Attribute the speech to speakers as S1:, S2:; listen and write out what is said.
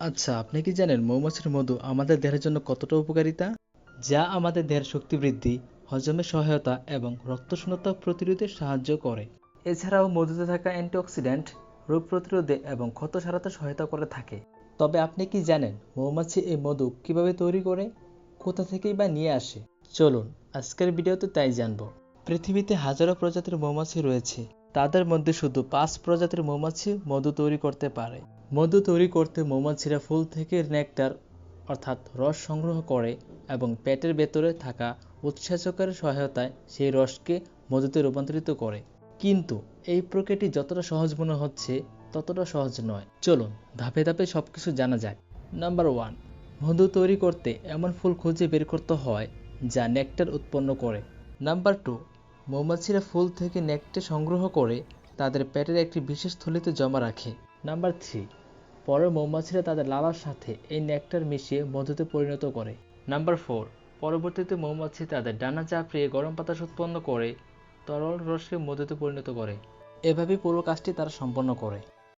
S1: আচ্ছা আপনি কি জানেন মৌমাছির মধু আমাদের দেহের জন্য কতটা উপকারিতা? যা আমাদের দেহের শক্তি বৃদ্ধি, হজমে সহায়তা এবং রক্ত শূন্যতা প্রতিরোধে সাহায্য করে। এছাড়াও মধুতে থাকা অ্যান্টিঅক্সিডেন্ট রোগ প্রতিরোধে এবং ক্ষত সারাতে সহায়তা করে থাকে। তবে আপনি কি জানেন মৌমাছি এই মধু কীভাবে তৈরি করে, কোথা থেকেই বা নিয়ে আসে? চলুন, আজকের ভিডিওতে তাই জানব। পৃথিবীতে হাজারো প্রজাতির মৌমাছি রয়েছে। তাদের মধ্যে শুধু পাঁচ প্রজাতির মৌমাছি মধু তৈরি করতে পারে। মধু তৈরি করতে মৌমাছিরা ফুল থেকে নেকটার, অর্থাৎ রস সংগ্রহ করে এবং পেটের ভেতরে থাকা উৎসেচকের সহায়তায় সেই রসকে মধুতে রূপান্তরিত করে। কিন্তু এই প্রক্রিয়াটি যতটা সহজ মনে হচ্ছে, ততটা সহজ নয়। চলুন, ধাপে ধাপে সবকিছু জানা যাক। নাম্বার ওয়ান, মধু তৈরি করতে এমন ফুল খুঁজে বের করতে হয় যা নেকটার উৎপন্ন করে। নাম্বার টু মৌমাছিরা ফুল থেকে নেকটে সংগ্রহ করে তাদের পেটের একটি বিশেষ থলিতে জমা রাখে। নাম্বার থ্রি পরে মৌমাছিরা তাদের লালার সাথে এই নেকটার মিশিয়ে মধুতে পরিণত করে। নাম্বার ফোর, পরবর্তীতে মৌমাছি তাদের ডানা চাপড়িয়ে গরম বাতাস উৎপন্ন করে তরল রসকে মধুতে পরিণত করে। এভাবেই পুরো কাজটি তারা সম্পন্ন করে।